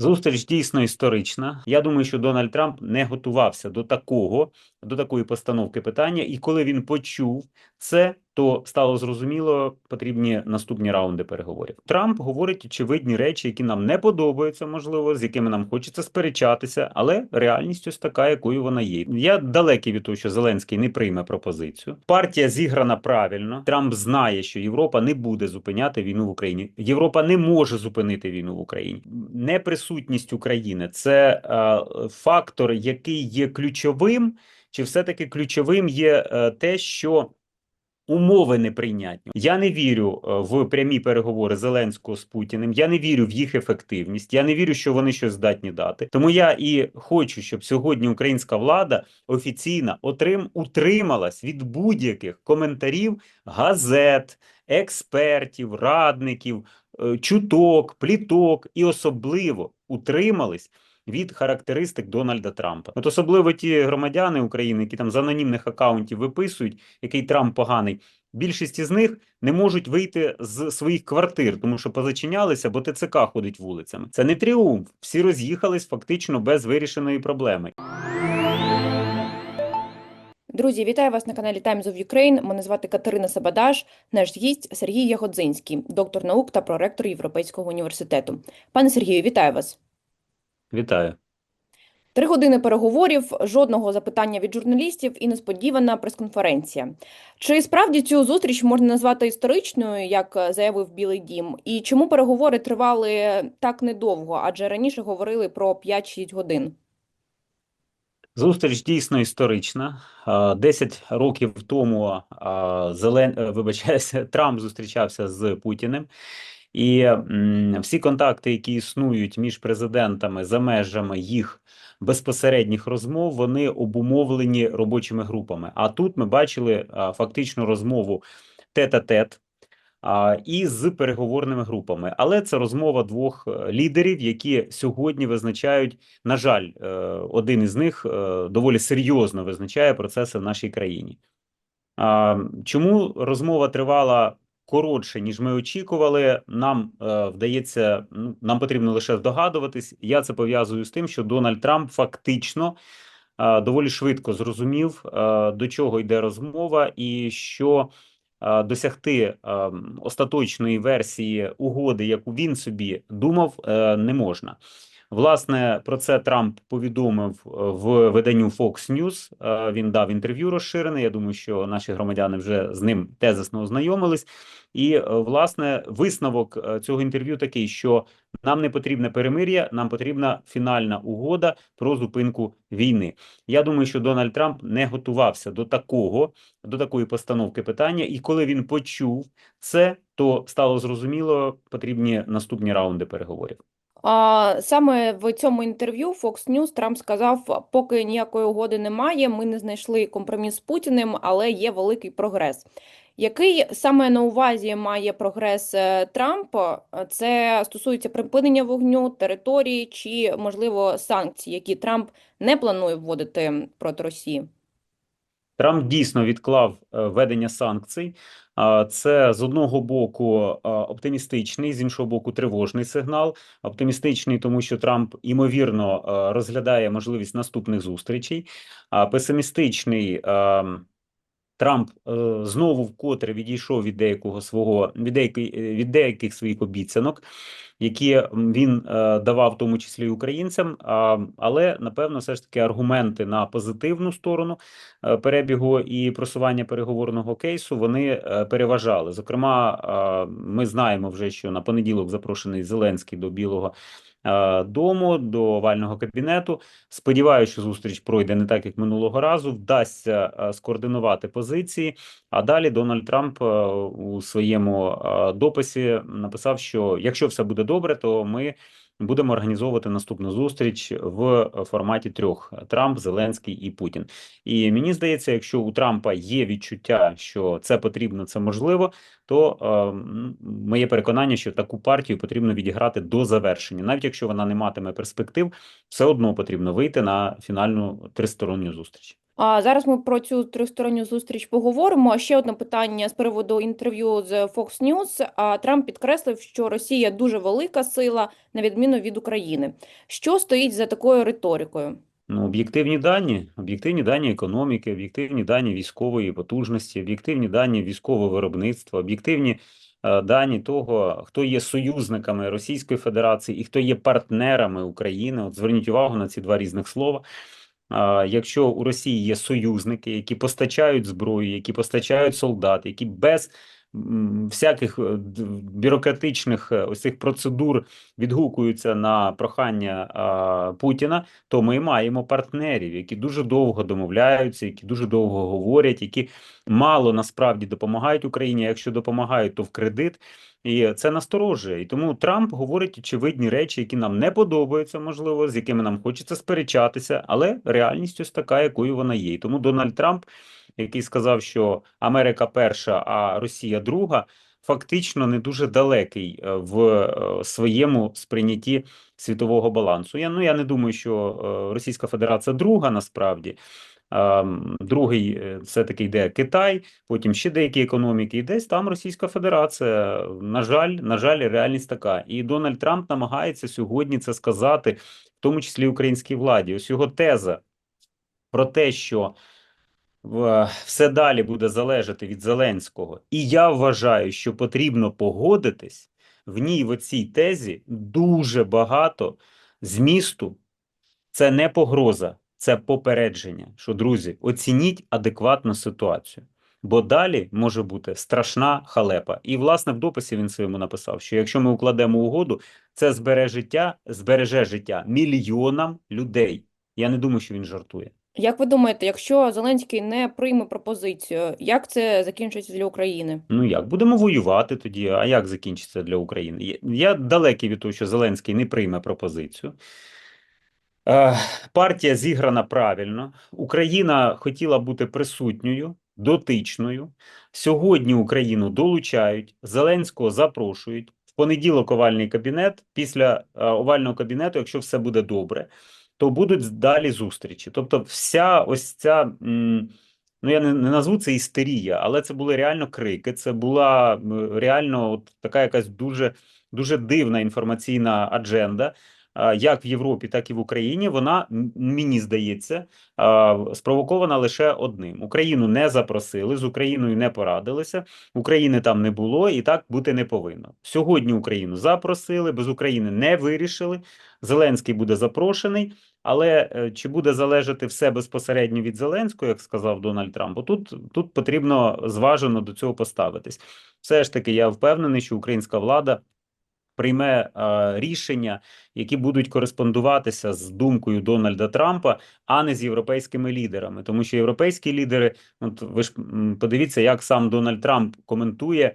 Зустріч дійсно історична. Я думаю, що Дональд Трамп не готувався до такого, до такої постановки питання, і коли він почув це, то стало зрозуміло, потрібні наступні раунди переговорів. Трамп говорить очевидні речі, які нам не подобаються, можливо, з якими нам хочеться сперечатися, але реальність ось така, якою вона є. Я далекий від того, що Зеленський не прийме пропозицію. Партія зіграна правильно. Трамп знає, що Європа не буде зупиняти війну в Україні. Європа не може зупинити війну в Україні. Неприсутність України це е, фактор, який є ключовим, чи все-таки ключовим є е, те, що умови неприйнятні. Я не вірю е, в прямі переговори Зеленського з Путіним. Я не вірю в їх ефективність. Я не вірю, що вони щось здатні дати. Тому я і хочу, щоб сьогодні українська влада офіційно отрим утрималась від будь-яких коментарів газет, експертів, радників, е, чуток, пліток і особливо утримались від характеристик Дональда Трампа. От особливо ті громадяни України, які там з анонімних акаунтів виписують, який Трамп поганий. Більшість із них не можуть вийти з своїх квартир, тому що позачинялися, бо ТЦК ходить вулицями. Це не тріумф. Всі роз'їхались фактично без вирішеної проблеми. Друзі, вітаю вас на каналі Times of Ukraine. Мене звати Катерина Сабадаш. Наш гість Сергій Ягодзинський, доктор наук та проректор Європейського університету. Пане Сергію, вітаю вас. Вітаю. Три години переговорів, жодного запитання від журналістів і несподівана прес-конференція. Чи справді цю зустріч можна назвати історичною, як заявив Білий Дім? І чому переговори тривали так недовго, адже раніше говорили про 5-6 годин? Зустріч дійсно історична. 10 років тому Зелен... е, вибачаюся, Трамп зустрічався з Путіним. І всі контакти, які існують між президентами за межами їх безпосередніх розмов, вони обумовлені робочими групами. А тут ми бачили фактично розмову тет-а-тет а, і з переговорними групами. Але це розмова двох е, лідерів, які сьогодні визначають, на жаль, е, один із них е, доволі серйозно визначає процеси в нашій країні. Чому розмова тривала коротше, ніж ми очікували? Нам е, вдається, ну, нам потрібно лише здогадуватись. Я це пов'язую з тим, що Дональд Трамп фактично е, доволі швидко зрозумів, е, до чого йде розмова, і що е, досягти е, остаточної версії угоди, яку він собі думав, е, не можна. Власне, про це Трамп повідомив е, в виданню Fox News. Е, Він дав інтерв'ю розширене. Я думаю, що наші громадяни вже з ним тезисно ознайомились. І е, власне висновок цього інтерв'ю такий, що нам не потрібне перемир'я, нам потрібна фінальна угода про зупинку війни. Я думаю, що Дональд Трамп не готувався до такого, до такої постановки питання, і коли він почув це, то стало зрозуміло, потрібні наступні раунди переговорів. Саме в цьому інтерв'ю Fox News Трамп сказав, поки ніякої угоди немає, ми не знайшли компроміс з Путіним, але є великий прогрес. Який саме на увазі має прогрес е, Трамп? Це стосується припинення вогню, території чи, можливо, санкцій, які Трамп не планує вводити проти Росії? Трамп дійсно відклав е, введення санкцій. Це з одного боку оптимістичний, з іншого боку, тривожний сигнал. Оптимістичний, тому що Трамп ймовірно а, розглядає можливість наступних зустрічей. Песимістичний. Трамп е, знову вкотре відійшов від деякого свого від деяких, від деяких своїх обіцянок, які він е, давав, в тому числі українцям. Але напевно, все ж таки аргументи на позитивну сторону е, перебігу і просування переговорного кейсу вони е, переважали. Зокрема, ми знаємо вже, що на понеділок запрошений Зеленський до Білого. Е, Дому до овального кабінету. Сподіваюся, що зустріч пройде не так, як минулого разу. Вдасться е, скоординувати позиції. А далі Дональд Трамп е, у своєму дописі написав, що якщо все буде добре, то ми будемо організовувати наступну зустріч в форматі трьох: Трамп, Зеленський і Путін. І мені здається, якщо у Трампа є відчуття, що це потрібно, це можливо, то е, моє переконання, що таку партію потрібно відіграти до завершення, навіть якщо вона не матиме перспектив, все одно потрібно вийти на фінальну тристоронню зустріч. А зараз ми про цю тристоронню зустріч поговоримо. Ще одне питання з приводу інтерв'ю з Fox News. Трамп підкреслив, що Росія дуже велика сила, на відміну від України. Що стоїть за такою риторикою? Ну, об'єктивні дані, об'єктивні дані економіки, об'єктивні дані військової потужності, об'єктивні дані військового виробництва, об'єктивні е, дані того, хто є союзниками Російської Федерації і хто є партнерами України. От зверніть увагу на ці два різних слова. А, Якщо у Росії є союзники, які постачають зброю, які постачають солдат, які без всяких е, бюрократичних е, ось цих процедур відгукуються на прохання Путіна, то ми маємо партнерів, які дуже довго домовляються, які дуже довго говорять, які мало насправді допомагають Україні. Якщо допомагають, то в кредит. І це насторожує. І тому Трамп говорить очевидні речі, які нам не подобаються, можливо, з якими нам хочеться сперечатися, але реальність ось така, якою вона є. І тому Дональд Трамп, який сказав, що Америка перша, а Росія друга, фактично не дуже далекий е, в е, своєму сприйнятті світового балансу. Я ну я не думаю, що е, Російська Федерація друга насправді. Ем, Другий е, все-таки йде Китай, потім ще деякі економіки, і десь там Російська Федерація. На жаль, на жаль, реальність така. І Дональд Трамп намагається сьогодні це сказати, в тому числі українській владі. Ось його теза про те, що все далі буде залежати від Зеленського, і я вважаю, що потрібно погодитись в ній, в цій тезі, дуже багато змісту. Це не погроза, це попередження. Що, друзі, оцініть адекватно ситуацію. Бо далі може бути страшна халепа. І, власне, в дописі він своєму написав, що якщо ми укладемо угоду, це збереже життя, збереже життя мільйонам людей. Я не думаю, що він жартує. Як ви думаєте, якщо Зеленський не прийме пропозицію, як це закінчиться для України? Ну як, будемо воювати тоді, а як закінчиться для України? Я- далекий від того, що Зеленський не прийме пропозицію. Е, Партія зіграна правильно. Україна хотіла бути присутньою, дотичною. Сьогодні Україну долучають, Зеленського запрошують. В понеділок овальний кабінет. Після е, овального кабінету, якщо все буде добре, то будуть далі зустрічі. Тобто, вся ось ця. Ну, я не, не назву це істерія, але це були реально крики. Це була реально от така якась дуже, дуже дивна інформаційна адженда, як в Європі, так і в Україні. Вона, мені здається, спровокована лише одним: Україну не запросили, з Україною не порадилися, України там не було, і так бути не повинно. Сьогодні Україну запросили, без України не вирішили. Зеленський буде запрошений. Але е, чи буде залежати все безпосередньо від Зеленського, як сказав Дональд Трамп? Тут, тут потрібно зважено до цього поставитись. Все ж таки, я впевнений, що українська влада прийме е, рішення, які будуть кореспондуватися з думкою Дональда Трампа, а не з європейськими лідерами. Тому що європейські лідери, от ви ж подивіться, як сам Дональд Трамп коментує.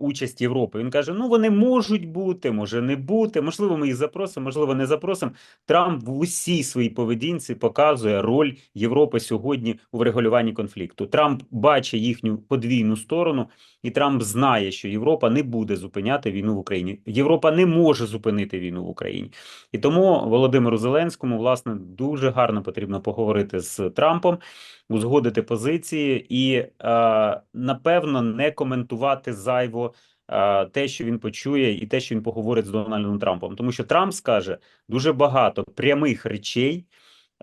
Участь Європи. Він каже: ну вони можуть бути, може не бути. Можливо, ми їх запросимо, можливо, не запросимо. Трамп в усій своїй поведінці показує роль Європи сьогодні у врегулюванні конфлікту. Трамп бачить їхню подвійну сторону, і Трамп знає, що Європа не буде зупиняти війну в Україні. Європа не може зупинити війну в Україні. І тому Володимиру Зеленському, власне, дуже гарно потрібно поговорити з Трампом, узгодити позиції і, е, напевно, не коментувати зайво. е, Те, що він почує, і те, що він поговорить з Дональдом Трампом, тому що Трамп скаже дуже багато прямих речей,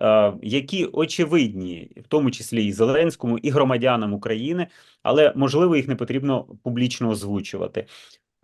е, які очевидні, в тому числі і Зеленському, і громадянам України, але можливо їх не потрібно публічно озвучувати.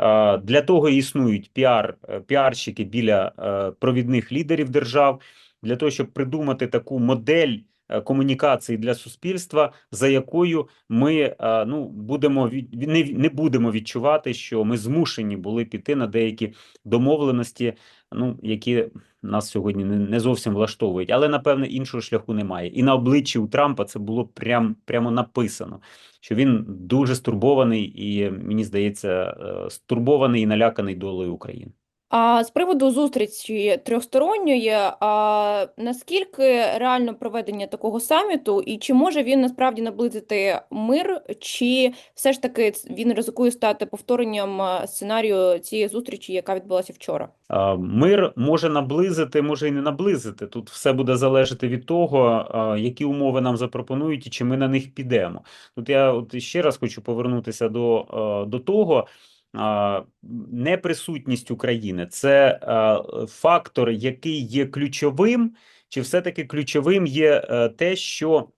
Е, Для того існують піар, піарщики біля провідних лідерів держав, для того, щоб придумати таку модель комунікації для суспільства, за якою ми е, ну, будемо не, не будемо відчувати, що ми змушені були піти на деякі домовленості, ну, які нас сьогодні не, не зовсім влаштовують, але напевне іншого шляху немає. І на обличчі у Трампа це було прям, прямо написано, що він дуже стурбований і, мені здається, е, стурбований і наляканий долею України. А з приводу зустрічі трьохсторонньої, а наскільки реально проведення такого саміту, і чи може він насправді наблизити мир, чи все ж таки він ризикує стати повторенням сценарію цієї зустрічі, яка відбулася вчора? Мир може наблизити, може і не наблизити. Тут все буде залежати від того, які умови нам запропонують і чи ми на них підемо. Тут я от ще раз хочу повернутися до, е, до того. Неприсутність України це е, фактор, який є ключовим, чи все-таки ключовим є е, те, що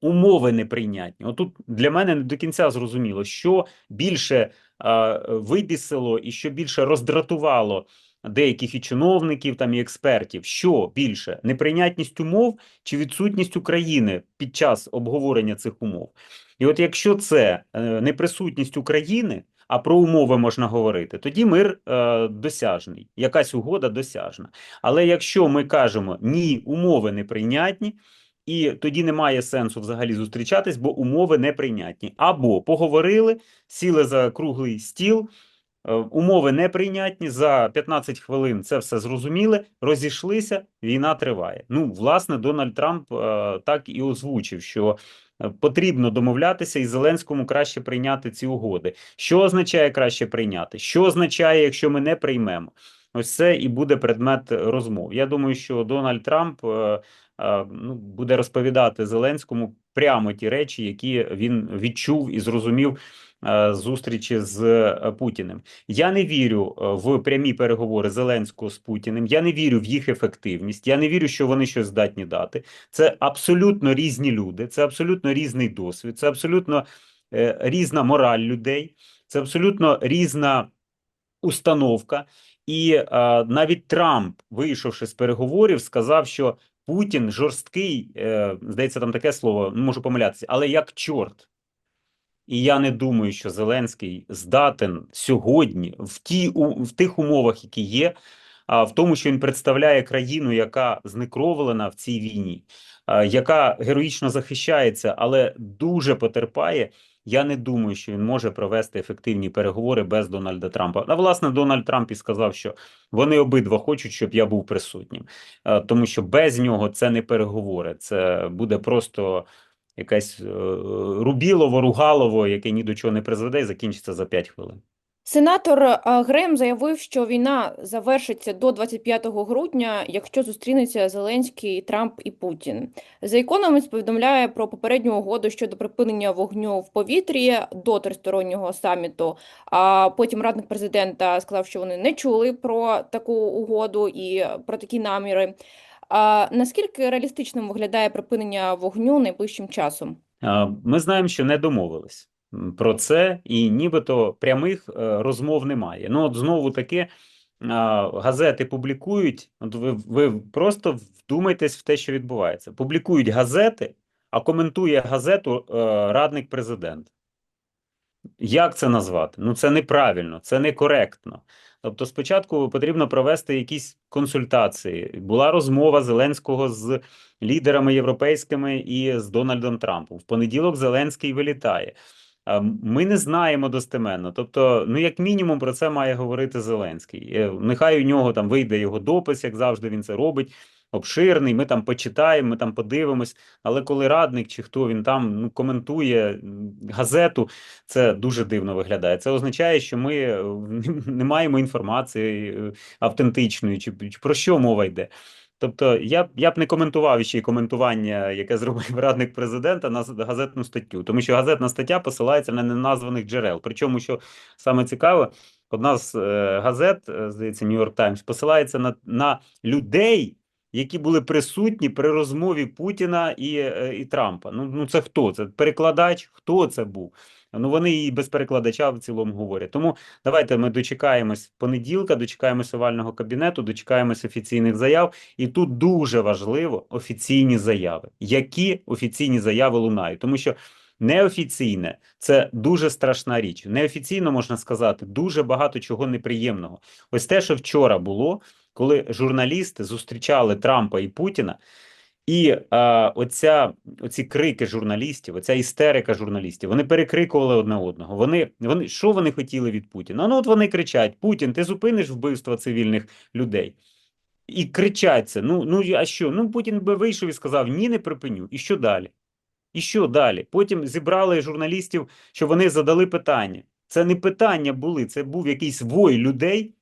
умови неприйнятні. Отут для мене не до кінця зрозуміло, що більше вибісило і що більше роздратувало деяких і чиновників там і експертів. Що більше неприйнятність умов чи відсутність України під час обговорення цих умов? І от якщо це е, неприсутність України. А про умови можна говорити, тоді мир е, досяжний, якась угода досяжна. Але якщо ми кажемо ні, умови неприйнятні, і тоді немає сенсу взагалі зустрічатись, бо умови неприйнятні. Або поговорили, сіли за круглий стіл, е, умови неприйнятні, за 15 хвилин це все зрозуміли, розійшлися, війна триває. Ну, власне, Дональд Трамп е, так і озвучив, що потрібно домовлятися, і Зеленському краще прийняти ці угоди. Що означає краще прийняти? Що означає, якщо ми не приймемо? Ось це і буде предмет розмов. Я думаю, що Дональд Трамп е, е, ну, буде розповідати Зеленському прямо ті речі, які він відчув і зрозумів е, зустрічі з е, Путіним. Я не вірю е, в прямі переговори Зеленського з Путіним. Я не вірю в їх ефективність. Я не вірю, що вони щось здатні дати. Це абсолютно різні люди, це абсолютно різний досвід, це абсолютно е, різна мораль людей, це абсолютно різна установка. І е, навіть Трамп, вийшовши з переговорів, сказав, що Путін жорсткий, е, здається, там таке слово, можу помилятися, але як чорт. І я не думаю, що Зеленський здатен сьогодні в ті в тих умовах, які є, а в тому, що він представляє країну, яка знекровлена в цій війні, яка героїчно захищається, але дуже потерпає. Я не думаю, що він може провести ефективні переговори без Дональда Трампа. А власне Дональд Трамп і сказав, що вони обидва хочуть, щоб я був присутнім, тому що без нього це не переговори, це буде просто якесь е, рубілово, ругалово, яке ні до чого не призведе і закінчиться за 5 хвилин. Сенатор Грем заявив, що війна завершиться до 25 грудня, якщо зустрінуться Зеленський, Трамп і Путін. The Economist повідомляє про попередню угоду щодо припинення вогню в повітрі до тристороннього саміту. А потім радник президента сказав, що вони не чули про таку угоду і про такі наміри. А наскільки реалістичним виглядає припинення вогню найближчим часом? Ми знаємо, що не домовились про це, і нібито прямих е, розмов немає. Ну, от знову таки, газети публікують. От ви, ви просто вдумайтесь в те, що відбувається. Публікують газети, а коментує газету е, радник президента. Як це назвати? Ну, це неправильно, це некоректно. Тобто, спочатку потрібно провести якісь консультації. Була розмова Зеленського з лідерами європейськими і з Дональдом Трампом. В понеділок Зеленський вилітає. А Ми не знаємо достеменно. Тобто, ну як мінімум, про це має говорити Зеленський. Е, Нехай у нього там вийде його допис, як завжди він це робить. Обширний, ми там почитаємо, ми там подивимось. Але коли радник чи хто він там ну, коментує газету, це дуже дивно виглядає. Це означає, що ми е, не маємо інформації е, автентичної, чи про що мова йде. Тобто я я б не коментував ще й коментування, яке зробив радник президента на газетну статтю, тому що газетна стаття посилається на неназваних джерел. Причому, що саме цікаве, одна з е, газет, е, здається, York Times, посилається на, на людей, які були присутні при розмові Путіна і, е, і Трампа. Ну, ну це хто? Це перекладач? Хто це був? Ну вони і без перекладача в цілому говорять. Тому давайте ми дочекаємось понеділка, дочекаємось овального кабінету, дочекаємось офіційних заяв. І тут дуже важливо офіційні заяви. Які офіційні заяви лунають? Тому що неофіційне це дуже страшна річ. Неофіційно можна сказати дуже багато чого неприємного. Ось те, що вчора було, коли журналісти зустрічали Трампа і Путіна. І е, оця, оці крики журналістів, оця істерика журналістів, вони перекрикували одне одного. Вони, вони, що вони хотіли від Путіна? Ну, от вони кричать: Путін, ти зупиниш вбивство цивільних людей. І кричать це. Ну, ну а що? Ну, Путін би вийшов і сказав: ні, не припиню. І що далі? І що далі? Потім зібрали журналістів, що вони задали питання. Це не питання були, це був якийсь вой людей,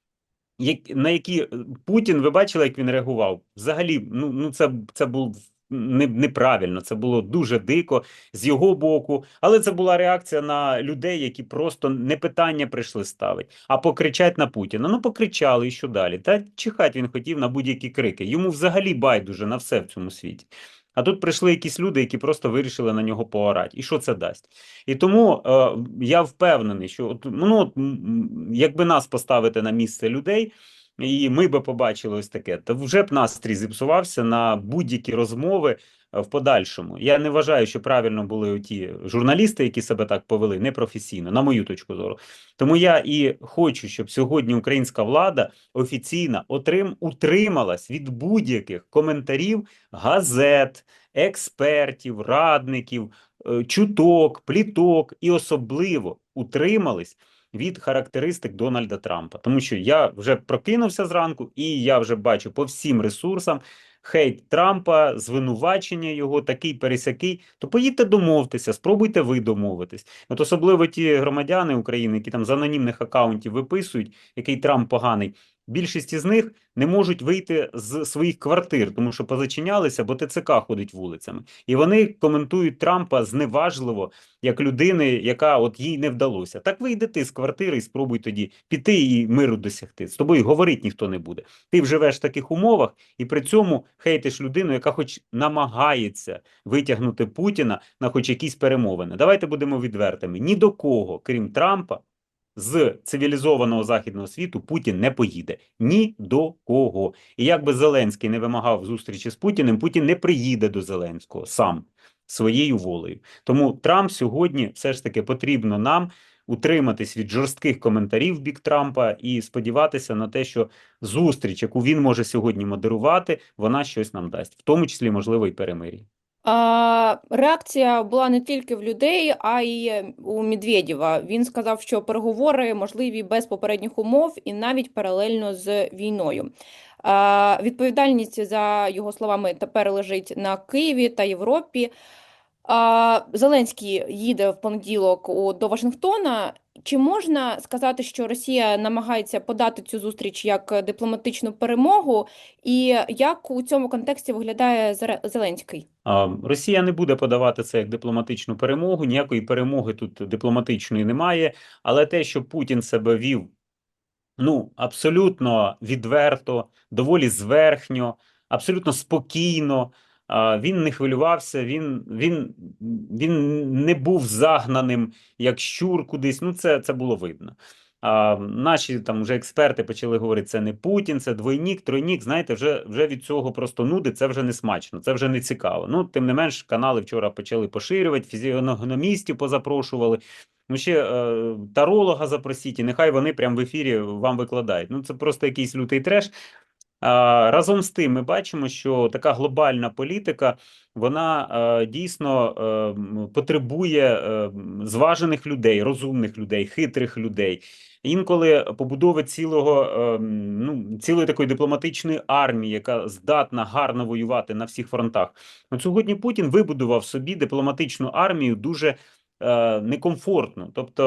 на які е, Путін, ви бачили, як він реагував? Взагалі, ну, ну це, це був не, неправильно, це було дуже дико з його боку, але це була реакція на людей, які просто не питання прийшли ставити, а покричать на Путіна. Ну, покричали і що далі. Та чихать він хотів на будь-які крики. Йому взагалі байдуже на все в цьому світі. А тут прийшли якісь люди, які просто вирішили на нього поорати. І що це дасть? І тому е, я впевнений, що от, ну, якби нас поставити на місце людей, і ми би побачили ось таке, то вже б настрій зіпсувався на будь-які розмови е, в подальшому. Я не вважаю, що правильно були ті журналісти, які себе так повели, непрофесійно, на мою точку зору. Тому я і хочу, щоб сьогодні українська влада офіційно отрим, утрималась від будь-яких коментарів газет, експертів, радників, е, чуток, пліток і особливо утримались від характеристик Дональда Трампа. Тому що я вже прокинувся зранку, і я вже бачу по всім ресурсам хейт Трампа, звинувачення його, такий пересякий. То поїдьте домовтеся, спробуйте ви домовитись. От особливо ті громадяни України, які там з анонімних акаунтів виписують, який Трамп поганий. Більшість із них не можуть вийти з своїх квартир, тому що позачинялися, бо ТЦК ходить вулицями, і вони коментують Трампа зневажливо як людини, яка от їй не вдалося. Так вийди ти з квартири і спробуй тоді піти і миру досягти. З тобою говорити ніхто не буде. Ти вживеш в таких умовах і при цьому хейтиш людину, яка хоч намагається витягнути Путіна на хоч якісь перемовини. Давайте будемо відвертими. Ні до кого, крім Трампа. З цивілізованого західного світу Путін не поїде ні до кого. І як би Зеленський не вимагав зустрічі з Путіним, Путін не приїде до Зеленського сам своєю волею. Тому Трамп сьогодні все ж таки потрібно нам утриматись від жорстких коментарів бік Трампа і сподіватися на те, що зустріч, яку він може сьогодні модерувати, вона щось нам дасть, в тому числі можливо і перемир'я. Реакція була не тільки в людей, а й у Медведєва. Він сказав, що переговори можливі без попередніх умов і навіть паралельно з війною. Відповідальність за його словами тепер лежить на Києві та Європі. Зеленський їде в понеділок до Вашингтона. Чи можна сказати, що Росія намагається подати цю зустріч як дипломатичну перемогу, і як у цьому контексті виглядає Зеленський? Росія не буде подавати це як дипломатичну перемогу. Ніякої перемоги тут дипломатичної немає. Але те, що Путін себе вів ну абсолютно відверто, доволі зверхньо, абсолютно спокійно. Він не хвилювався, він, він, він не був загнаним як щур кудись. Ну, це, це було видно. А, наші там вже експерти почали говорити, це не Путін, це двойнік, тройнік. Знаєте, вже, вже від цього просто нуди, це вже не смачно, це вже не цікаво. Ну, тим не менш, канали вчора почали поширювати, фізіогномістів позапрошували. Ну, ще е, таролога запросіть, і нехай вони прямо в ефірі вам викладають. Ну, це просто якийсь лютий треш. Разом з тим, ми бачимо, що така глобальна політика вона е, дійсно е, потребує е, зважених людей, розумних людей, хитрих людей. Інколи побудови цілого ну, цілої такої дипломатичної армії, яка здатна гарно воювати на всіх фронтах. От сьогодні Путін вибудував собі дипломатичну армію дуже некомфортно. Тобто,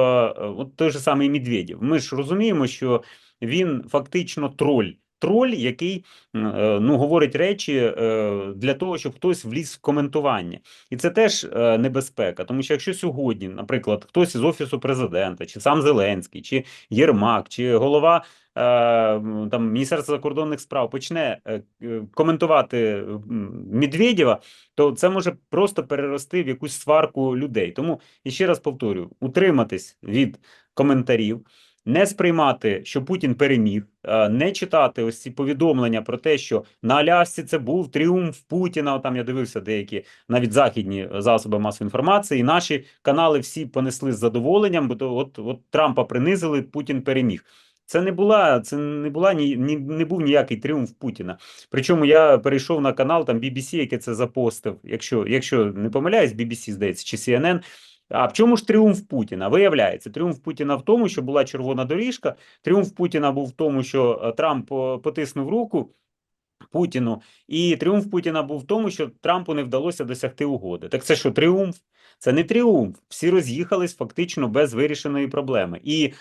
от той же самий Медведєв. Ми ж розуміємо, що він фактично троль. Троль, який е, ну говорить речі е, для того, щоб хтось вліз в коментування, і це теж е, небезпека. Тому що якщо сьогодні, наприклад, хтось із офісу президента, чи сам Зеленський, чи Єрмак, чи голова там Міністерства закордонних справ почне коментувати Медведєва, то це може просто перерости в якусь сварку людей. Тому і ще раз повторюю: утриматись від коментарів. Не сприймати, що Путін переміг, е, не читати ось ці повідомлення про те, що на Алясці це був тріумф Путіна. Там я дивився деякі навіть західні засоби масової інформації. І наші канали всі понесли з задоволенням, бо то от, от Трампа принизили, Путін переміг. Це не була, це не була ні, ні, не був ніякий тріумф Путіна. Причому я перейшов на канал там BBC, який це запостив. Якщо, якщо не помиляюсь, BBC, здається, чи CNN. А в чому ж тріумф Путіна? Виявляється, тріумф Путіна в тому, що була червона доріжка. Тріумф Путіна був в тому, що е, Трамп е, потиснув руку. Путіну, і тріумф Путіна був в тому, що Трампу не вдалося досягти угоди. Так це що, тріумф? Це не тріумф. Всі роз'їхались фактично без вирішеної проблеми. І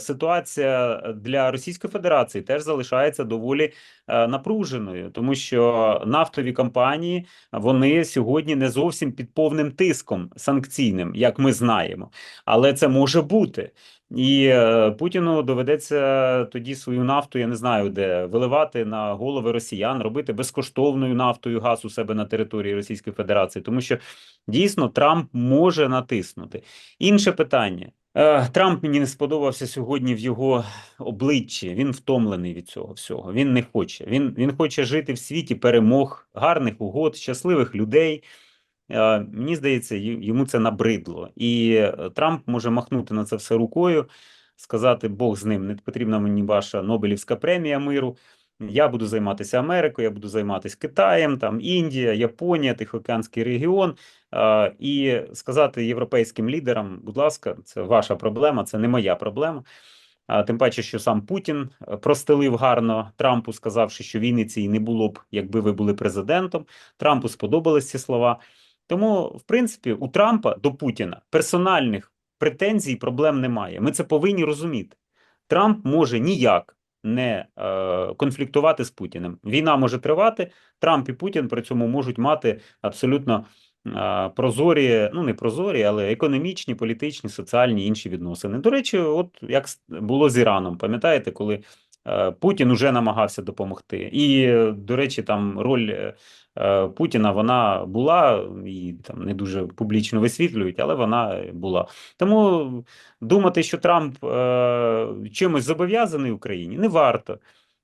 ситуація для Російської Федерації теж залишається доволі е, напруженою, тому що нафтові компанії вони сьогодні не зовсім під повним тиском санкційним, як ми знаємо, але це може бути. І е, Путіну доведеться тоді свою нафту, я не знаю де, виливати на голови росіян, робити безкоштовною нафтою газ у себе на території Російської Федерації, тому що дійсно Трамп може натиснути. Інше питання. Е, Трамп мені не сподобався сьогодні в його обличчі. Він втомлений від цього всього. Він не хоче. Він, він хоче жити в світі перемог, гарних угод, щасливих людей. Е, Мені здається, йому це набридло. І е, Трамп може махнути на це все рукою, сказати: Бог з ним, не потрібна мені ваша Нобелівська премія миру. Я буду займатися Америкою, я буду займатися Китаєм, там Індія, Японія, Тихоокеанський регіон. І сказати європейським лідерам, будь ласка, це ваша проблема, це не моя проблема. Тим паче, що сам Путін е, простелив гарно Трампу, сказавши, що війни цієї не було б, якби ви були президентом. Трампу сподобались ці слова. Тому, в принципі, у Трампа до Путіна персональних претензій, проблем немає. Ми це повинні розуміти. Трамп може ніяк не е, конфліктувати з Путіним. Війна може тривати. Трамп і Путін при цьому можуть мати абсолютно е, прозорі, ну не прозорі, але економічні, політичні, соціальні інші відносини. До речі, от як було з Іраном, пам'ятаєте, коли Путін уже намагався допомогти. І, е, до речі, там роль е, е, Путіна вона була і там не дуже публічно висвітлюють, але вона е, була. Тому думати, що Трамп е, чимось зобов'язаний Україні, не варто.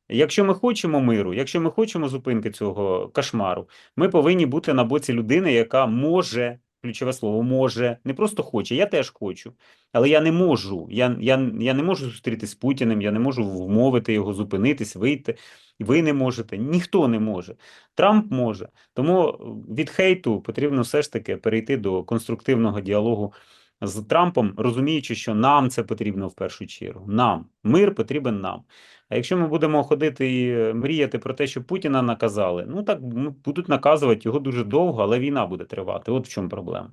Якщо ми хочемо миру, якщо ми хочемо зупинки цього кошмару, ми повинні бути на боці людини, яка може, ключове слово, може, не просто хоче, я теж хочу, але я не можу. Я, я, я не можу зустрітися з Путіним, я не можу вмовити його зупинитись, вийти. Ви не можете, ніхто не може. Трамп може. Тому від хейту потрібно все ж таки перейти до конструктивного діалогу з Трампом, розуміючи, що нам це потрібно в першу чергу. Нам мир потрібен нам. А якщо ми будемо ходити і е, мріяти про те, що Путіна наказали, ну так ну, будуть наказувати його дуже довго, але війна буде тривати. От в чому проблема.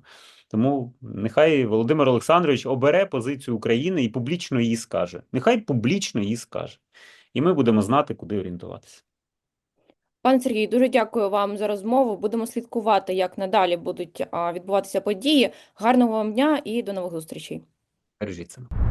Тому нехай Володимир Олександрович обере позицію України і публічно її скаже. Нехай публічно її скаже. І ми будемо знати, куди орієнтуватися. Пане Сергій, дуже дякую вам за розмову. Будемо слідкувати, як надалі будуть відбуватися події. Гарного вам дня і до нових зустрічей. Бережіть себе.